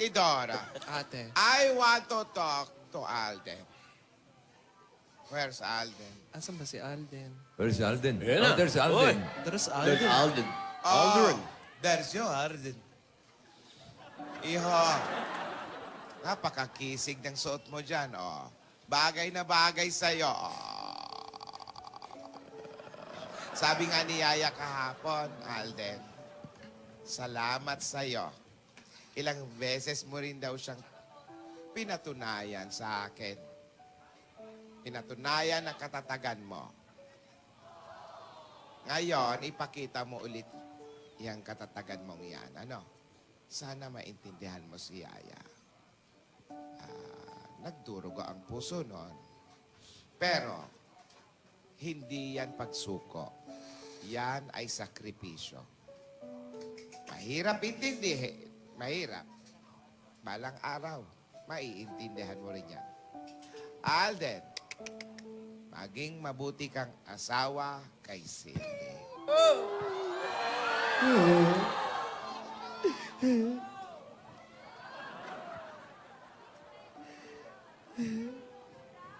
Tidora, Ate. I want to talk to Alden. Where's Alden? Asan ba si Alden? Where's Alden? Ayan Oh, na. there's Alden. There's Alden. Alden. Alden. Oh, there's your Alden. Iho, napakakisig ng suot mo dyan, oh. Bagay na bagay sa'yo, oh. Sabi nga ni Yaya kahapon, Alden, salamat sa'yo. Ilang beses mo rin daw siyang pinatunayan sa akin. Pinatunayan ang katatagan mo. Ngayon, ipakita mo ulit yung katatagan mong yan. Ano? Sana maintindihan mo si Yaya. Ah, nagdurugo ang puso nun. Pero, hindi yan pagsuko. Yan ay sakripisyo. Mahirap intindihin. Mahirap. Balang araw, maiintindihan mo rin yan. Alden, maging mabuti kang asawa kay Cindy.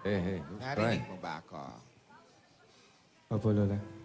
Hey, who's Narinig mo ba ako? Opo, Lola.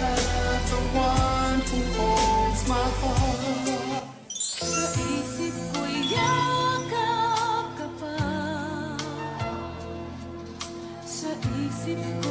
Have the one who holds my. Sa isip ko'y yakap ka pa Sa isip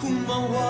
kumawala.